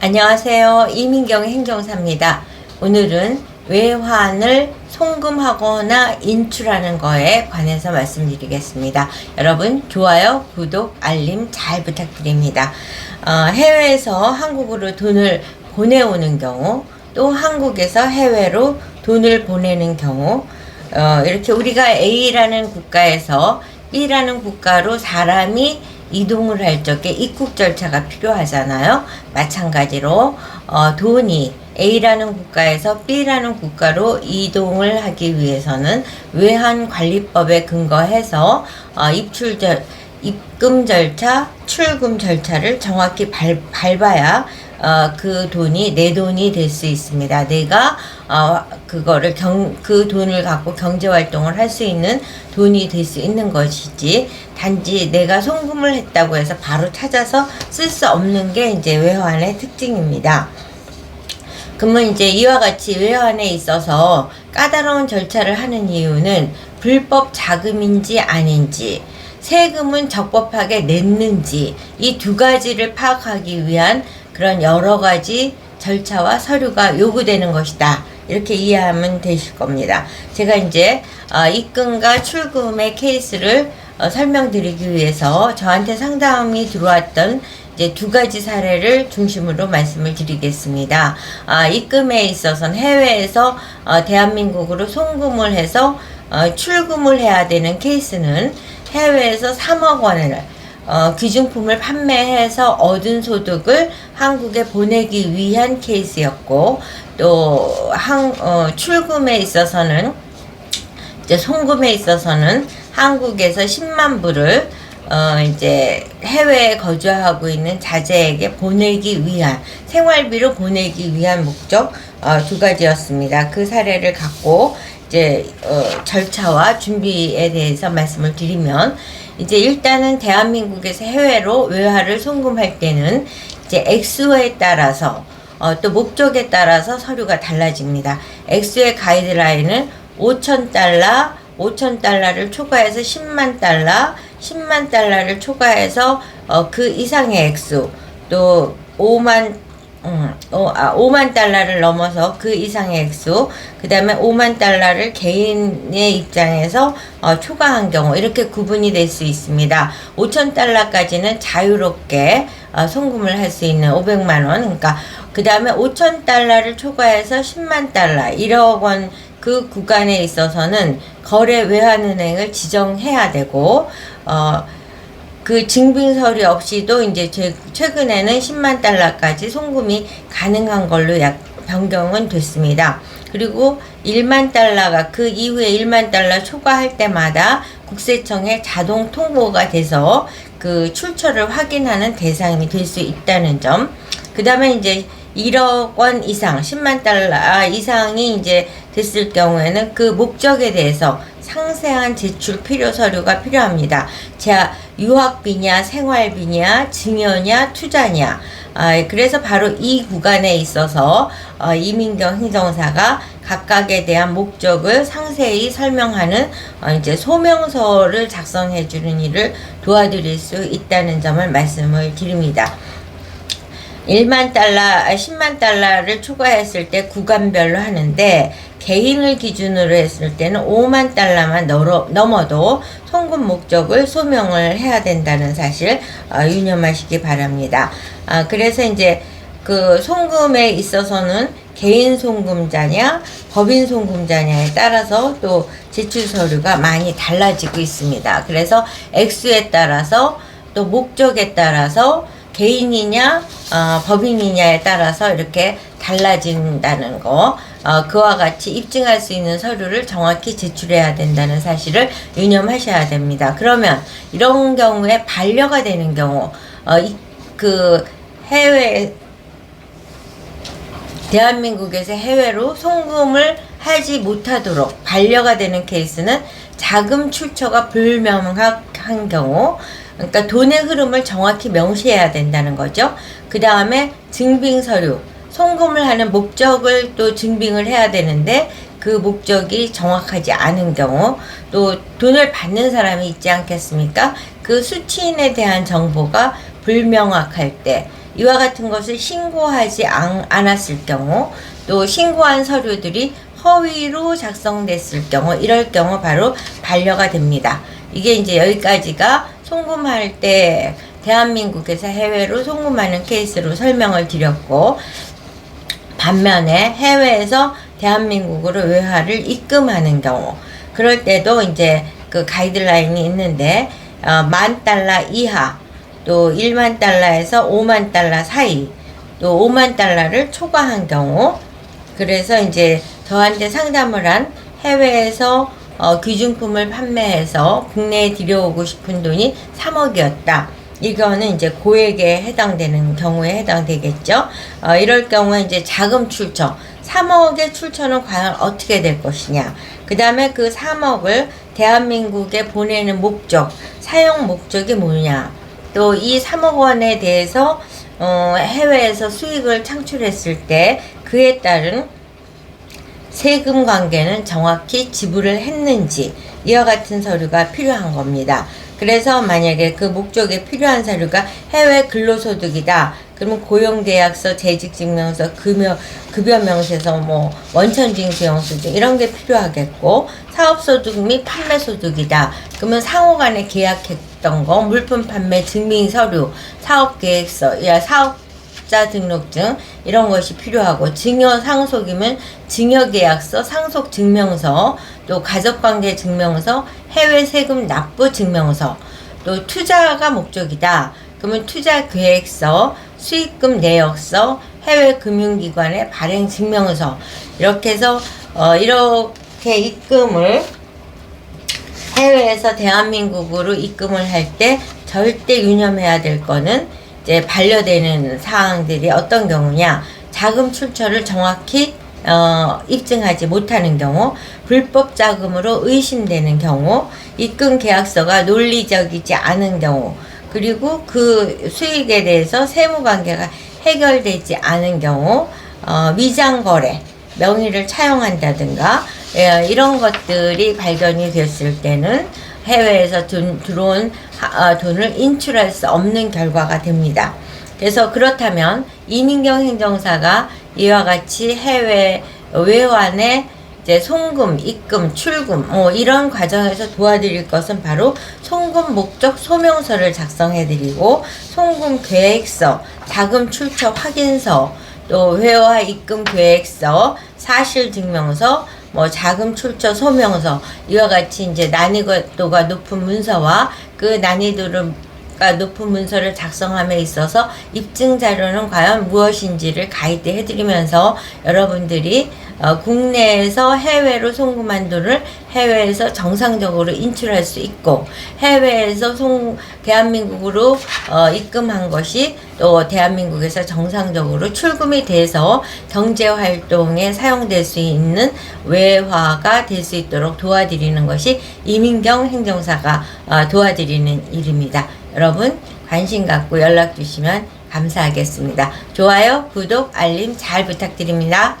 안녕하세요. 이민경 행정사입니다. 오늘은 외환을 송금하거나 인출하는 거에 관해서 말씀드리겠습니다. 여러분, 좋아요, 구독, 알림 잘 부탁드립니다. 어, 해외에서 한국으로 돈을 보내오는 경우, 또 한국에서 해외로 돈을 보내는 경우, 어, 이렇게 우리가 A라는 국가에서 B라는 국가로 사람이 이동을 할 적에 입국 절차가 필요하잖아요. 마찬가지로 어, 돈이 A라는 국가에서 B라는 국가로 이동을 하기 위해서는 외환관리법에 근거해서 어, 입출 절 입금 절차, 출금 절차를 정확히 밟, 밟아야 어, 그 돈이 내 돈이 될 수 있습니다. 내가 어, 그거를 경, 그 돈을 갖고 경제 활동을 할 수 있는 돈이 될 수 있는 것이지 단지 내가 송금을 했다고 해서 바로 찾아서 쓸 수 없는 게 이제 외환의 특징입니다. 그러면 이제 이와 같이 외환에 있어서 까다로운 절차를 하는 이유는 불법 자금인지 아닌지 세금은 적법하게 냈는지 이 두 가지를 파악하기 위한 그런 여러 가지 절차와 서류가 요구되는 것이다. 이렇게 이해하면 되실 겁니다. 제가 이제 어, 입금과 출금의 케이스를 어, 설명드리기 위해서 저한테 상담이 들어왔던 이제 두 가지 사례를 중심으로 말씀을 드리겠습니다. 아, 입금에 있어서는 해외에서 어, 대한민국으로 송금을 해서 어, 출금을 해야 되는 케이스는 해외에서 3억 원을 어, 귀중품을 판매해서 얻은 소득을 한국에 보내기 위한 케이스였고 또 항, 어, 출금에 있어서는 이제 송금에 있어서는 한국에서 10만 불을 어 이제 해외에 거주하고 있는 자제에게 보내기 위한 생활비로 보내기 위한 목적 어, 두 가지였습니다. 그 사례를 갖고 이제 어, 절차와 준비에 대해서 말씀을 드리면 이제 일단은 대한민국에서 해외로 외화를 송금할 때는 이제 액수에 따라서 어, 또 목적에 따라서 서류가 달라집니다. 액수의 가이드라인은 5천 달러, 5천 달러를 초과해서 10만 달러, 10만 달러를 초과해서 어, 그 이상의 액수, 또 5만 음, 어, 아, 5만 달러를 넘어서 그 이상의 액수, 그 다음에 5만 달러를 개인의 입장에서 어, 초과한 경우, 이렇게 구분이 될 수 있습니다. 5천 달러까지는 자유롭게 어, 송금을 할 수 있는 500만 원, 그러니까 그 다음에 5천 달러를 초과해서 10만 달러, 1억 원 그 구간에 있어서는 거래 외환은행을 지정해야 되고, 어, 그 증빙 서류 없이도 이제 제, 최근에는 10만 달러까지 송금이 가능한 걸로 약 변경은 됐습니다. 그리고 1만 달러가 그 이후에 1만 달러 초과할 때마다 국세청에 자동 통보가 돼서 그 출처를 확인하는 대상이 될 수 있다는 점. 그 다음에 이제 1억 원 이상, 10만 달러 이상이 이제 됐을 경우에는 그 목적에 대해서 상세한 제출 필요 서류가 필요합니다. 자, 유학비냐, 생활비냐, 증여냐, 투자냐. 아, 그래서 바로 이 구간에 있어서 어, 이민경 행정사가 각각에 대한 목적을 상세히 설명하는 어, 이제 소명서를 작성해 주는 일을 도와드릴 수 있다는 점을 말씀을 드립니다. 1만 달러, 10만 달러를 초과했을 때 구간별로 하는데 개인을 기준으로 했을 때는 5만 달러만 넘어, 넘어도 송금 목적을 소명을 해야 된다는 사실 어, 유념하시기 바랍니다. 아, 그래서 이제 그 송금에 있어서는 개인 송금자냐 법인 송금자냐에 따라서 또 제출 서류가 많이 달라지고 있습니다. 그래서 액수에 따라서 또 목적에 따라서 개인이냐 어, 법인이냐에 따라서 이렇게 달라진다는 거 어, 그와 같이 입증할 수 있는 서류를 정확히 제출해야 된다는 사실을 유념하셔야 됩니다. 그러면 이런 경우에 반려가 되는 경우 어, 이, 그 해외 대한민국에서 해외로 송금을 하지 못하도록 반려가 되는 케이스는 자금 출처가 불명확한 경우 그러니까 돈의 흐름을 정확히 명시해야 된다는 거죠. 그 다음에 증빙 서류, 송금을 하는 목적을 또 증빙을 해야 되는데 그 목적이 정확하지 않은 경우 또 돈을 받는 사람이 있지 않겠습니까? 그 수취인에 대한 정보가 불명확할 때 이와 같은 것을 신고하지 않, 않았을 경우 또 신고한 서류들이 허위로 작성됐을 경우 이럴 경우 바로 반려가 됩니다. 이게 이제 여기까지가 송금할 때 대한민국에서 해외로 송금하는 케이스로 설명을 드렸고 반면에 해외에서 대한민국으로 외화를 입금하는 경우 그럴 때도 이제 그 가이드라인이 있는데 어, 만 달러 이하 또 1만 달러에서 5만 달러 사이 또 5만 달러를 초과한 경우 그래서 이제 저한테 상담을 한 해외에서 어, 귀중품을 판매해서 국내에 들여오고 싶은 돈이 3억이었다. 이거는 이제 고액에 해당되는 경우에 해당되겠죠. 어, 이럴 경우에 이제 자금 출처, 3억의 출처는 과연 어떻게 될 것이냐. 그 다음에 그 3억을 대한민국에 보내는 목적, 사용 목적이 뭐냐. 또 이 3억 원에 대해서 어, 해외에서 수익을 창출했을 때 그에 따른 세금 관계는 정확히 지불을 했는지 이와 같은 서류가 필요한 겁니다. 그래서 만약에 그 목적에 필요한 서류가 해외 근로소득이다. 그러면 고용계약서, 재직증명서, 급여, 급여명세서, 뭐 원천징수영수증 이런 게 필요하겠고 사업소득 및 판매소득이다. 그러면 상호간에 계약했던 거, 물품 판매 증빙 서류, 사업계획서, 야 사업 자 등록증 이런 것이 필요하고 증여 상속이면 증여계약서, 상속증명서, 또 가족관계 증명서, 해외 세금 납부 증명서, 또 투자가 목적이다. 그러면 투자 계획서, 수익금 내역서, 해외 금융기관의 발행 증명서. 이렇게 해서 어, 이렇게 입금을 해외에서 대한민국으로 입금을 할 때 절대 유념해야 될 거는 이제 반려되는 사항들이 어떤 경우냐? 자금 출처를 정확히 어, 입증하지 못하는 경우, 불법 자금으로 의심되는 경우, 입금 계약서가 논리적이지 않은 경우, 그리고 그 수익에 대해서 세무 관계가 해결되지 않은 경우, 어, 위장 거래, 명의를 차용한다든가 예, 이런 것들이 발견이 됐을 때는 해외에서 돈, 들어온 하- 어, 돈을 인출할 수 없는 결과가 됩니다. 그래서 그렇다면 이민경 행정사가 이와 같이 해외 외환에 이제 송금, 입금, 출금 뭐 이런 과정에서 도와드릴 것은 바로 송금 목적 소명서를 작성해드리고 송금 계획서, 자금 출처 확인서, 또 회화 입금 계획서, 사실 증명서, 뭐 자금 출처 소명서 이와 같이 이제 난이도가 높은 문서와 그 난이도를 가 높은 문서를 작성함에 있어서 입증 자료는 과연 무엇인지를 가이드 해드리면서 여러분들이 어, 국내에서 해외로 송금한 돈을 해외에서 정상적으로 인출할 수 있고 해외에서 송 대한민국으로 어, 입금한 것이 또 대한민국에서 정상적으로 출금이 돼서 경제 활동에 사용될 수 있는 외화가 될 수 있도록 도와드리는 것이 이민경 행정사가 어, 도와드리는 일입니다. 여러분 관심 갖고 연락 주시면 감사하겠습니다. 좋아요, 구독, 알림 잘 부탁드립니다.